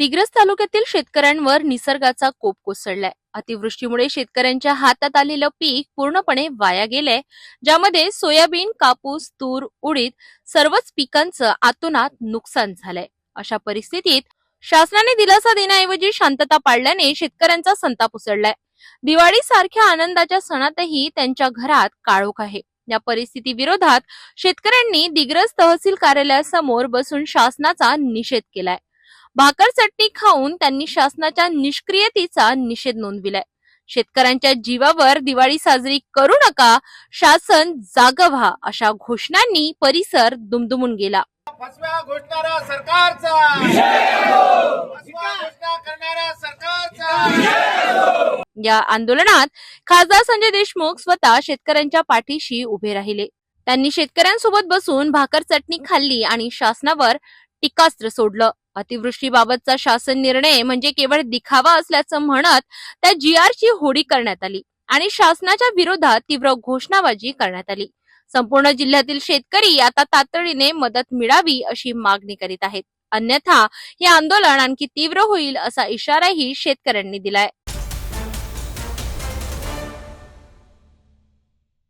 दिग्रस तालुक्यातील शेतकऱ्यांवर निसर्गाचा कोप कोसळलाय. अतिवृष्टीमुळे शेतकऱ्यांच्या हातात आलेलं पीक पूर्णपणे वाया गेलंय ज्यामध्ये सोयाबीन कापूस तूर उडीद सर्वच पिकांचं आतोनात नुकसान झालंय. अशा परिस्थितीत शासनाने दिलासा देण्याऐवजी शांतता पाळल्याने शेतकऱ्यांचा संताप उसळलाय. दिवाळी सारख्या आनंदाच्या सणातही त्यांच्या घरात काळोख आहे. या परिस्थिती विरोधात शेतकऱ्यांनी दिग्रस तहसील कार्यालयासमोर बसून शासनाचा निषेध केलाय. भाकर चटणी खाऊन त्यांनी शासनाच्या निष्क्रियतेचा निषेध नोंदविलाय. शेतकऱ्यांच्या जीवावर दिवाळी साजरी करू नका शासन जाग व्हा अशा घोषणांनी परिसर दुमदुमून गेला. फसव्या घोषणारा सरकारचा. फसव्या घोषणा करणाऱ्या सरकारचा. या आंदोलनात खासदार संजय देशमुख स्वतः शेतकऱ्यांच्या पाठीशी उभे राहिले. त्यांनी शेतकऱ्यांसोबत बसून भाकर चटणी खाल्ली आणि शासनावर टीकास्त्र सोडलं. अतिवृष्टीबाबतचा शासन निर्णय म्हणजे केवळ दिखावा असल्याचं म्हणत त्या जी ची होडी करण्यात आली आणि शासनाच्या विरोधात तीव्र घोषणाबाजी करण्यात आली. संपूर्ण जिल्ह्यातील शेतकरी आता तातडीने मदत मिळावी अशी मागणी करीत आहेत. अन्यथा हे आंदोलन आणखी तीव्र होईल असा इशाराही शेतकऱ्यांनी दिलाय.